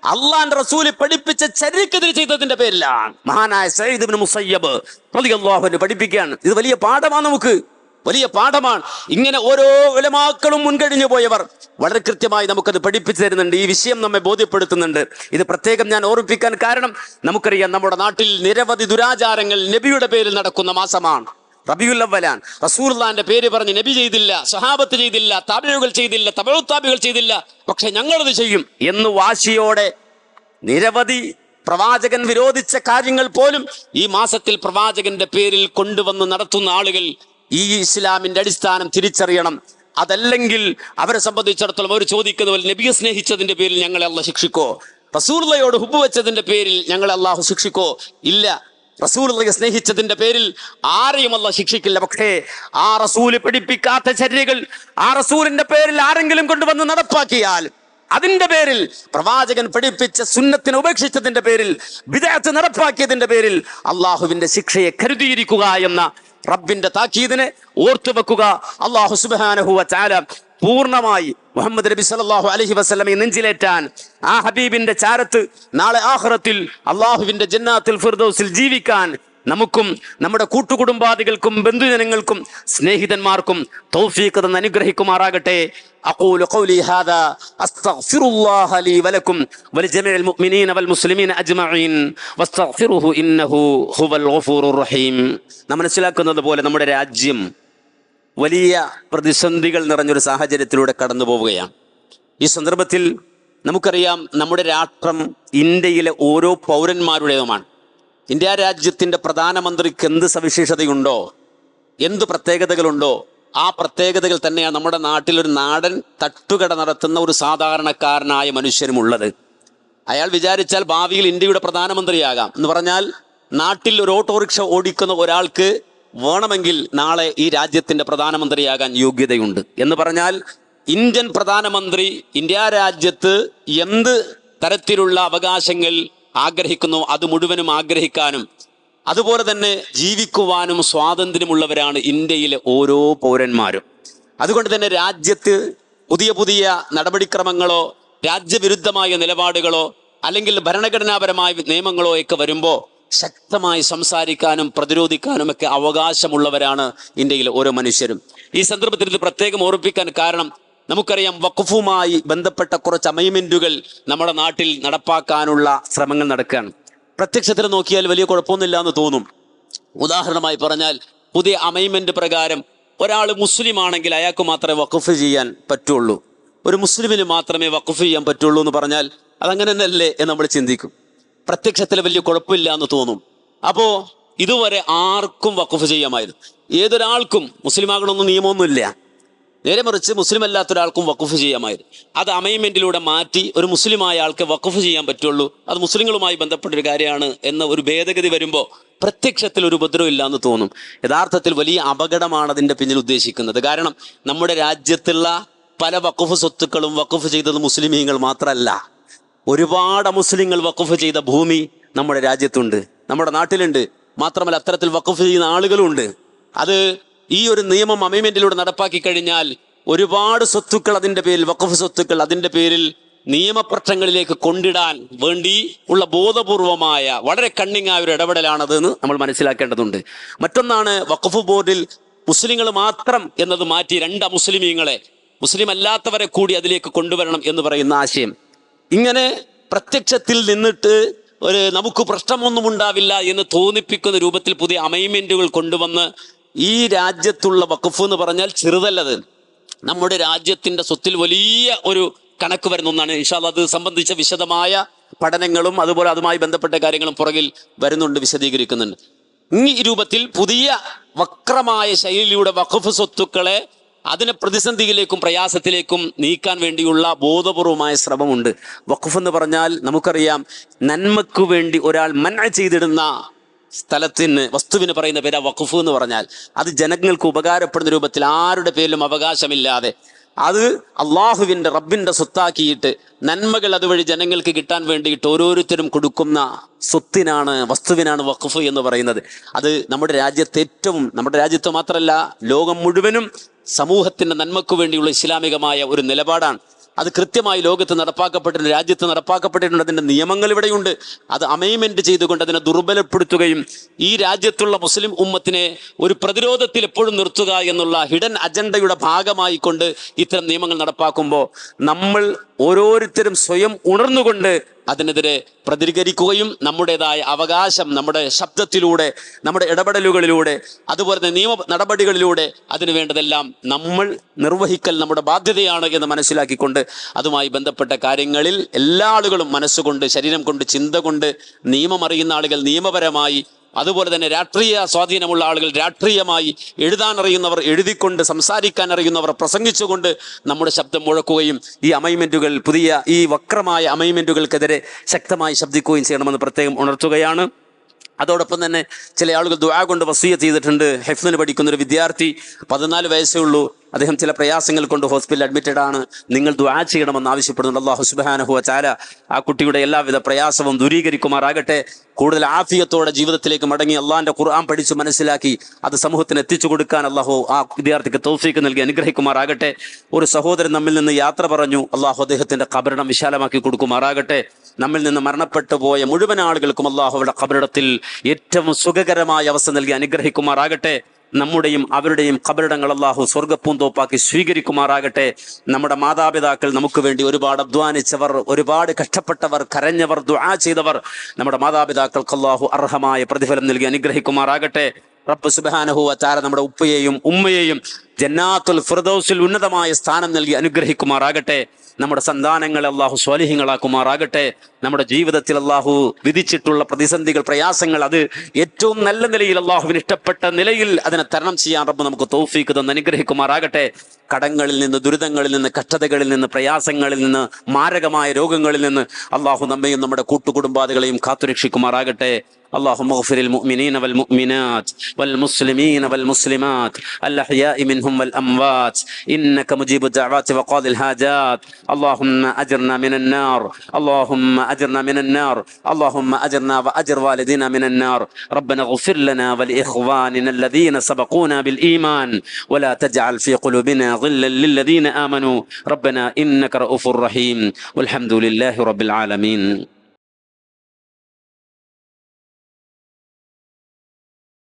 അള്ളാന്റെ റസൂൽ പഠിപ്പിച്ച ചരിക്കെതിരെ ചെയ്തതിന്റെ പേരിലാണ്. മഹാനായ സയ്യിദ് മുസയ്യബ് അൻഹു പഠിപ്പിക്കുകയാണ്. ഇത് വലിയ പാഠമാണ് നമുക്ക്. വലിയ പാഠമാണ്. ഇങ്ങനെ ഓരോ വിലമാക്കളും മുൻകഴിഞ്ഞു പോയവർ വളരെ കൃത്യമായി നമുക്കത് പഠിപ്പിച്ചു തരുന്നുണ്ട്. ഈ വിഷയം നമ്മെ ബോധ്യപ്പെടുത്തുന്നുണ്ട്. ഇത് പ്രത്യേകം ഞാൻ ഓർമ്മിപ്പിക്കാൻ കാരണം നമുക്കറിയാം നമ്മുടെ നാട്ടിൽ നിരവധി ദുരാചാരങ്ങൾ നബിയുടെ പേരിൽ നടക്കുന്ന മാസമാണ്. റബിയുൽ അവലാൻ റസൂർലാന്റെ പേര് പറഞ്ഞ് നബി ചെയ്തില്ല സഹാബത്ത് ചെയ്തില്ല താബിഴുകൾ ചെയ്തില്ല തബഴുത്താബികൾ ചെയ്തില്ല. പക്ഷെ ഞങ്ങളത് ചെയ്യും. എന്ന് വാശിയോടെ നിരവധി പ്രവാചകൻ വിരോധിച്ച കാര്യങ്ങൾ പോലും ഈ മാസത്തിൽ പ്രവാചകന്റെ പേരിൽ കൊണ്ടുവന്ന് നടത്തുന്ന ആളുകൾ ഈ ഇസ്ലാമിന്റെ അടിസ്ഥാനം തിരിച്ചറിയണം. അതല്ലെങ്കിൽ അവരെ സംബന്ധിച്ചിടത്തോളം അവർ ചോദിക്കുന്ന പോലെ നബിയെ സ്നേഹിച്ചതിന്റെ പേരിൽ ഞങ്ങളെ അല്ല ശിക്ഷിക്കോ? റസൂർലയോട് ഹുബ് വെച്ചതിന്റെ പേരിൽ ഞങ്ങളെ അള്ളാഹു ശിക്ഷിക്കോ? ഇല്ല. റസൂലുള്ളയെ സ്നേഹിച്ചതിന്റെ പേരിൽ ആരെയും അല്ല ശിക്ഷിക്കില്ല. പക്ഷേ ആ റസൂൽ പിടിപ്പിക്കാത്ത ചര്യകൾ ആ റസൂലിന്റെ പേരിൽ ആരെങ്കിലും കൊണ്ടുവന്ന് നടപ്പാക്കിയാൽ അതിന്റെ പേരിൽ പ്രവാചകൻ പഠിപ്പിച്ച സുന്നത്തിനെ ഉപേക്ഷിച്ചതിന്റെ പേരിൽ വിദേഹത്ത് നടപ്പാക്കിയതിന്റെ പേരിൽ അള്ളാഹുവിന്റെ ശിക്ഷയെ കരുതിയിരിക്കുക എന്ന റബ്ബിന്റെ താക്കീദിനെ ഓർത്തു വെക്കുക അള്ളാഹു സുബാനഹുവ ചാല പൂർണ്ണമായി മുഹമ്മദ് നബി സല്ലല്ലാഹു അലൈഹി വസല്ലമയെ നെഞ്ചിലേറ്റാൻ ആ ഹബീബിന്റെ ചാരത്ത് നാളെ ആഖിറത്തിൽ അള്ളാഹുവിന്റെ ജന്നാത്തിൽ ഫിർദൗസിൽ ജീവിക്കാൻ നമുക്കും നമ്മുടെ കൂട്ടുകുടുംബാദികൾക്കും ബന്ധുജനങ്ങൾക്കും സ്നേഹിതന്മാർക്കും തൗഫീഖ് തന്ന് അനുഗ്രഹിക്കുമാറാകട്ടെ أقول قولي هذا أستغفر الله لي ولكم ولجميع المؤمنين والمسلمين أجمعين واستغفروه إنه هو الغفور الرحيم നമ്മൾ മനസ്സിലാക്കുന്നത് പോലെ നമ്മുടെ രാജ്യം വലിയ പ്രതിസന്ധികൾ നിറഞ്ഞൊരു സാഹചര്യത്തിലൂടെ കടന്നു പോവുകയാണ്. ഈ സന്ദർഭത്തിൽ നമുക്കറിയാം നമ്മുടെ രാഷ്ട്രം ഇന്ത്യയിലെ ഓരോ പൗരന്മാരുടേതുമാണ്. ഇന്ത്യ രാജ്യത്തിന്റെ പ്രധാനമന്ത്രിക്ക് എന്ത് സവിശേഷതയുണ്ടോ എന്ത് പ്രത്യേകതകളുണ്ടോ ആ പ്രത്യേകതകൾ തന്നെയാണ് നമ്മുടെ നാട്ടിൽ ഒരു നാടൻ തട്ടുകട നടത്തുന്ന ഒരു സാധാരണക്കാരനായ മനുഷ്യനുമുള്ളത്. അയാൾ വിചാരിച്ചാൽ ഭാവിയിൽ ഇന്ത്യയുടെ പ്രധാനമന്ത്രിയാകാം എന്ന് പറഞ്ഞാൽ നാട്ടിൽ ഒരു ഓട്ടോറിക്ഷ ഓടിക്കുന്ന ഒരാൾക്ക് വേണമെങ്കിൽ നാളെ ഈ രാജ്യത്തിന്റെ പ്രധാനമന്ത്രിയാകാൻ യോഗ്യതയുണ്ട്. എന്ന് പറഞ്ഞാൽ ഇന്ത്യൻ പ്രധാനമന്ത്രി ഇന്ത്യ രാജ്യത്ത് എന്ത് തരത്തിലുള്ള അവകാശങ്ങൾ ആഗ്രഹിക്കുന്നു അത് മുഴുവനും ആഗ്രഹിക്കാനും അതുപോലെ തന്നെ ജീവിക്കുവാനും സ്വാതന്ത്ര്യമുള്ളവരാണ് ഇന്ത്യയിലെ ഓരോ പൗരന്മാരും. അതുകൊണ്ട് തന്നെ രാജ്യത്ത് പുതിയ പുതിയ നടപടിക്രമങ്ങളോ രാജ്യവിരുദ്ധമായ നിലപാടുകളോ അല്ലെങ്കിൽ ഭരണഘടനാപരമായ നിയമങ്ങളോ ഒക്കെ വരുമ്പോൾ ശക്തമായി സംസാരിക്കാനും പ്രതിരോധിക്കാനും ഒക്കെ അവകാശമുള്ളവരാണ് ഇന്ത്യയിലെ ഓരോ മനുഷ്യരും. ഈ സന്ദർഭത്തിൽ ഇത് പ്രത്യേകം ഓർപ്പിക്കാൻ കാരണം നമുക്കറിയാം വഖഫുമായി ബന്ധപ്പെട്ട കുറച്ച് അമൈൻമെന്റുകൾ നമ്മുടെ നാട്ടിൽ നടപ്പാക്കാനുള്ള ശ്രമങ്ങൾ നടക്കുകയാണ്. പ്രത്യക്ഷത്തിൽ നോക്കിയാൽ വലിയ കുഴപ്പമൊന്നുമില്ല എന്ന് തോന്നും. ഉദാഹരണമായി പറഞ്ഞാൽ പുതിയ അമൈൻമെന്റ് പ്രകാരം ഒരാൾ മുസ്ലിം ആണെങ്കിൽ അയാൾക്ക് മാത്രമേ വഖഫ് ചെയ്യാൻ പറ്റുള്ളൂ. ഒരു മുസ്ലിമിന് മാത്രമേ വഖഫ് ചെയ്യാൻ പറ്റുള്ളൂ എന്ന് പറഞ്ഞാൽ അതങ്ങനെ തന്നെയല്ലേ എന്ന് നമ്മൾ ചിന്തിക്കും. പ്രത്യക്ഷത്തിൽ വലിയ കുഴപ്പമില്ല എന്ന് തോന്നും. അപ്പോ ഇതുവരെ ആർക്കും വഖഫ് ചെയ്യാമായിരുന്നു. ഏതൊരാൾക്കും മുസ്ലിമാകണമെന്ന് നിയമമൊന്നുമില്ല. നേരെ മറിച്ച് മുസ്ലിം അല്ലാത്ത ഒരാൾക്കും വഖഫ് ചെയ്യാമായിരുന്നു. അത് അമൈൻമെന്റിലൂടെ മാറ്റി ഒരു മുസ്ലിമായ ആൾക്ക് വഖഫ് ചെയ്യാൻ പറ്റുള്ളൂ. അത് മുസ്ലിങ്ങളുമായി ബന്ധപ്പെട്ട ഒരു കാര്യമാണ് എന്ന ഒരു ഭേദഗതി വരുമ്പോൾ പ്രത്യക്ഷത്തിൽ ഒരു ഉപദ്രവം ഇല്ല എന്ന് തോന്നും. യഥാർത്ഥത്തിൽ വലിയ അപകടമാണ് അതിന്റെ പിന്നിൽ ഉദ്ദേശിക്കുന്നത്. കാരണം നമ്മുടെ രാജ്യത്തുള്ള പല വഖഫ് സ്വത്തുക്കളും വഖഫ് ചെയ്തത് മുസ്ലിമീങ്ങൾ മാത്രമല്ല ഒരുപാട് മുസ്ലിങ്ങൾ വഖഫ് ചെയ്ത ഭൂമി നമ്മുടെ രാജ്യത്തുണ്ട് നമ്മുടെ നാട്ടിലുണ്ട്. മാത്രമല്ല അത്തരത്തിൽ വഖഫ് ചെയ്യുന്ന ആളുകളുണ്ട്. അത് ഈ ഒരു നിയമം അമേമെന്റിലൂടെ നടപ്പാക്കി കഴിഞ്ഞാൽ ഒരുപാട് സ്വത്തുക്കൾ അതിന്റെ പേരിൽ വഖഫ് സ്വത്തുക്കൾ അതിന്റെ പേരിൽ നിയമപ്രശ്നങ്ങളിലേക്ക് കൊണ്ടിടാൻ വേണ്ടി ഉള്ള ബോധപൂർവമായ വളരെ കണ്ണിങ് ആയ ഒരു ഇടപെടലാണത് എന്ന് നമ്മൾ മനസ്സിലാക്കേണ്ടതുണ്ട്. മറ്റൊന്നാണ് വഖഫ് ബോർഡിൽ മുസ്ലിങ്ങൾ മാത്രം എന്നത് മാറ്റി രണ്ട് മുസ്ലിമീങ്ങളെ മുസ്ലിം അല്ലാത്തവരെ കൂടി അതിലേക്ക് കൊണ്ടുവരണം എന്ന് പറയുന്ന ആശയം. ഇങ്ങനെ പ്രത്യക്ഷത്തിൽ നിന്നിട്ട് ഒരു നമുക്ക് പ്രശ്നമൊന്നും ഉണ്ടാവില്ല എന്ന് തോന്നിപ്പിക്കുന്ന രൂപത്തിൽ പുതിയ അമൈൻമെന്റുകൾ കൊണ്ടുവന്ന് ഈ രാജ്യത്തുള്ള വഖഫ് എന്ന് പറഞ്ഞാൽ ചെറുതല്ലത്. നമ്മുടെ രാജ്യത്തിന്റെ സ്വത്തിൽ വലിയ ഒരു കണക്ക് വരുന്ന ഒന്നാണ്. ഇൻഷാൽ അത് സംബന്ധിച്ച വിശദമായ പഠനങ്ങളും അതുപോലെ അതുമായി ബന്ധപ്പെട്ട കാര്യങ്ങളും പുറകിൽ വരുന്നുണ്ട് വിശദീകരിക്കുന്നുണ്ട്. ഈ രൂപത്തിൽ പുതിയ വക്രമായ ശൈലിയുടെ വഖഫ് സ്വത്തുക്കളെ അതിനെ പ്രതിസന്ധിയിലേക്കും പ്രയാസത്തിലേക്കും നീക്കാൻ വേണ്ടിയുള്ള ബോധപൂർവമായ ശ്രമമുണ്ട്. വഖഫ് എന്ന് പറഞ്ഞാൽ നമുക്കറിയാം നന്മക്ക് വേണ്ടി ഒരാൾ മന ചെയ്തിടുന്ന സ്ഥലത്തിന് വസ്തുവിന് പറയുന്ന പേരാ വഖഫ് എന്ന് പറഞ്ഞാൽ. അത് ജനങ്ങൾക്ക് ഉപകാരപ്പെടുന്ന രൂപത്തിൽ ആരുടെ പേരിലും അവകാശമില്ലാതെ അത് അള്ളാഹുവിന്റെ റബ്ബിന്റെ സ്വത്താക്കിയിട്ട് നന്മകൾ അതുവഴി ജനങ്ങൾക്ക് കിട്ടാൻ വേണ്ടിയിട്ട് ഓരോരുത്തരും കൊടുക്കുന്ന സ്വത്തിനാണ് വസ്തുവിനാണ് വഖഫ് എന്ന് പറയുന്നത്. അത് നമ്മുടെ രാജ്യത്ത് ഏറ്റവും നമ്മുടെ രാജ്യത്ത് മാത്രമല്ല ലോകം മുഴുവനും സമൂഹത്തിന്റെ നന്മക്ക് വേണ്ടിയുള്ള ഇസ്ലാമികമായ ഒരു നിലപാടാണ്. അത് കൃത്യമായി ലോകത്ത് നടപ്പാക്കപ്പെട്ടിട്ടുണ്ട് രാജ്യത്ത് നടപ്പാക്കപ്പെട്ടിട്ടുണ്ട്. അതിന്റെ നിയമങ്ങൾ ഇവിടെയുണ്ട്. അത് അമൈൻമെന്റ് ചെയ്തുകൊണ്ട് അതിനെ ദുർബലപ്പെടുത്തുകയും ഈ രാജ്യത്തുള്ള മുസ്ലിം ഉമ്മത്തിനെ ഒരു പ്രതിരോധത്തിൽ എപ്പോഴും നിർത്തുക എന്നുള്ള ഹിഡൻ അജണ്ടയുടെ ഭാഗമായിക്കൊണ്ട് ഇത്തരം നിയമങ്ങൾ നടപ്പാക്കുമ്പോൾ നമ്മൾ ഓരോരുത്തരും സ്വയം ഉണർന്നുകൊണ്ട് അതിനെതിരെ പ്രതികരിക്കുകയും നമ്മുടേതായ അവകാശം നമ്മുടെ ശബ്ദത്തിലൂടെ നമ്മുടെ ഇടപെടലുകളിലൂടെ അതുപോലെ തന്നെ നിയമ നടപടികളിലൂടെ അതിനു വേണ്ടതെല്ലാം നമ്മൾ നിർവഹിക്കൽ നമ്മുടെ ബാധ്യതയാണ് എന്ന് മനസ്സിലാക്കിക്കൊണ്ട് അതുമായി ബന്ധപ്പെട്ട കാര്യങ്ങളിൽ എല്ലാ ആളുകളും മനസ്സുകൊണ്ട് ശരീരം കൊണ്ട് ചിന്ത കൊണ്ട് നിയമം അറിയുന്ന ആളുകൾ നിയമപരമായി അതുപോലെ തന്നെ രാഷ്ട്രീയ സ്വാധീനമുള്ള ആളുകൾ രാഷ്ട്രീയമായി എഴുതാൻ അറിയുന്നവർ എഴുതിക്കൊണ്ട് സംസാരിക്കാൻ അറിയുന്നവർ പ്രസംഗിച്ചുകൊണ്ട് നമ്മുടെ ശബ്ദം മുഴക്കുകയും ഈ അമൈൻമെന്റുകൾ പുതിയ ഈ വക്രമായ അമൈൻമെന്റുകൾക്കെതിരെ ശക്തമായി ശബ്ദിക്കുകയും ചെയ്യണമെന്ന് പ്രത്യേകം ഉണർത്തുകയാണ്. അതോടൊപ്പം തന്നെ ചില ആളുകൾ ദുആ കൊണ്ട് വസീയ ചെയ്തിട്ടുണ്ട്. ഹെഫ്നിന് പഠിക്കുന്ന ഒരു വിദ്യാർത്ഥി പതിനാല് വയസ്സേ ഉള്ളൂ. അദ്ദേഹം ചില പ്രയാസങ്ങൾ കൊണ്ട് ഹോസ്പിറ്റലിൽ അഡ്മിറ്റഡ് ആണ്. നിങ്ങൾ ദുആ ചെയ്യണമെന്ന് ആവശ്യപ്പെടുന്നുണ്ട്. അള്ളാഹു സുബാനഹുവ ചാല ആ കുട്ടിയുടെ എല്ലാവിധ പ്രയാസവും ദൂരീകരിക്കുമാറാകട്ടെ. കൂടുതൽ ആഫിയത്തോടെ ജീവിതത്തിലേക്ക് മടങ്ങി അള്ളാഹിന്റെ ഖുർആൻ പഠിച്ചു മനസ്സിലാക്കി അത് സമൂഹത്തിന് എത്തിച്ചു കൊടുക്കാൻ അള്ളാഹു ആ വിദ്യാർത്ഥിക്ക് തൗഫീക്ക് നൽകി അനുഗ്രഹിക്കുമാറാകട്ടെ. ഒരു സഹോദരൻ നമ്മിൽ നിന്ന് യാത്ര പറഞ്ഞു. അള്ളാഹു അദ്ദേഹത്തിന്റെ കബരണം വിശാലമാക്കി കൊടുക്കുമാറാകട്ടെ. നമ്മിൽ നിന്ന് മരണപ്പെട്ടു പോയ മുഴുവൻ ആളുകൾക്കും അള്ളാഹുവിടെ കബറിടത്തിൽ ഏറ്റവും സുഖകരമായ അവസ്ഥ നൽകി അനുഗ്രഹിക്കുമാറാകട്ടെ. നമ്മുടെയും അവരുടെയും കബറിടങ്ങൾ അള്ളാഹു സ്വർഗപ്പൂന്തോപ്പാക്കി സ്വീകരിക്കുമാറാകട്ടെ. നമ്മുടെ മാതാപിതാക്കൾ നമുക്ക് വേണ്ടി ഒരുപാട് അധ്വാനിച്ചവർ ഒരുപാട് കഷ്ടപ്പെട്ടവർ കരഞ്ഞവർ ദുആ ചെയ്തവർ നമ്മുടെ മാതാപിതാക്കൾക്ക് അള്ളാഹു അർഹമായ പ്രതിഫലം നൽകി അനുഗ്രഹിക്കുമാറാകട്ടെ. റബ്ബ് സുബാനഹു തആല നമ്മുടെ ഉപ്പയെയും ഉമ്മയെയും ജന്നാത്തുൽ ഫിർദൗസിൽ ഉന്നതമായ സ്ഥാനം നൽകി അനുഗ്രഹിക്കുമാറാകട്ടെ. നമ്മുടെ സന്താനങ്ങളെ അള്ളാഹു സ്വാലിഹ്യങ്ങളാക്കുമാറാകട്ടെ നമ്മുടെ ജീവിതത്തിൽ അള്ളാഹു വിധിച്ചിട്ടുള്ള പ്രതിസന്ധികൾ പ്രയാസങ്ങൾ അത് ഏറ്റവും നല്ല നിലയിൽ അള്ളാഹുവിന് ഇഷ്ടപ്പെട്ട നിലയിൽ അതിനെ തരണം ചെയ്യാൻ റബ്ബ് നമുക്ക് തൗഫീഖ് തന്ന് അനുഗ്രഹിക്കുമാറാകട്ടെ. കടങ്ങളിൽ നിന്ന് ദുരിതങ്ങളിൽ നിന്ന് കഷ്ടതകളിൽ നിന്ന് പ്രയാസങ്ങളിൽ നിന്ന് മാരകമായ രോഗങ്ങളിൽ നിന്ന് അള്ളാഹു നമ്മയും നമ്മുടെ കൂട്ടുകുടുംബാദികളെയും കാത്തുരക്ഷിക്കുമാറാകട്ടെ. اللهم اغفر المؤمنين والمؤمنات والمسلمين والمسلمات الأحياء منهم والأموات إنك مجيب الدعوات وقاضي الحاجات اللهم أجرنا من النار اللهم أجرنا من النار اللهم أجرنا وأجر والدينا من النار ربنا اغفر لنا ولإخواننا الذين سبقونا بالإيمان ولا تجعل في قلوبنا ظلا للذين آمنوا ربنا إنك رؤوف رحيم والحمد لله رب العالمين